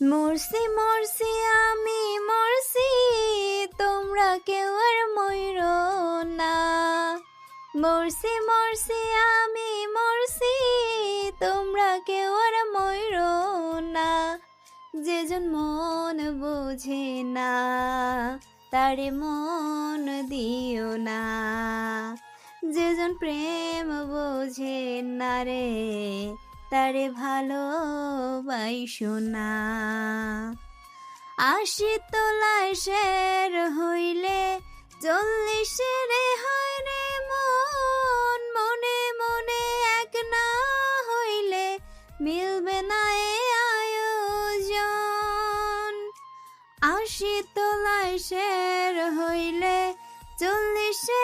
মরছি মরছি আমি মরছি তোমরা কেউ আর ময়ূর না। মরছি মরছি আমি মরছি তোমরা কেউ আর ময়ূর না। যেজন মন বোঝে না, তারে মন দিও না। যেজন প্রেম বোঝে না রে তারে ভালোবাসো না আশি তোলায় শের হইলে চল্লিশের হয় রে মন। মনে মনে এক না হইলে মিলবে না এ আয়োজন। আশি তোলায় শের হইলে চল্লিশের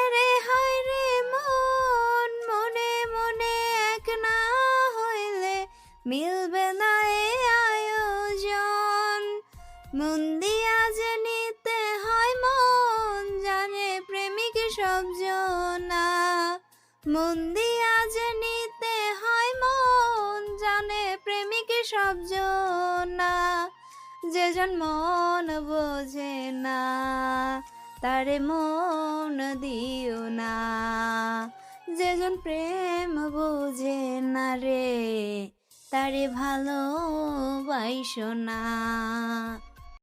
মিলবে না এ আয়োজন। মন দিয়া যে নিতে হয় মন, জানে প্রেমিক সব জনা। মন দিয়া যে নিতে হয় মন, জানে প্রেমিক সব জনা। যেজন মন বোঝে না, তারে মন দিও না। যেজন প্রেম বোঝে না রে তারে ভালো না।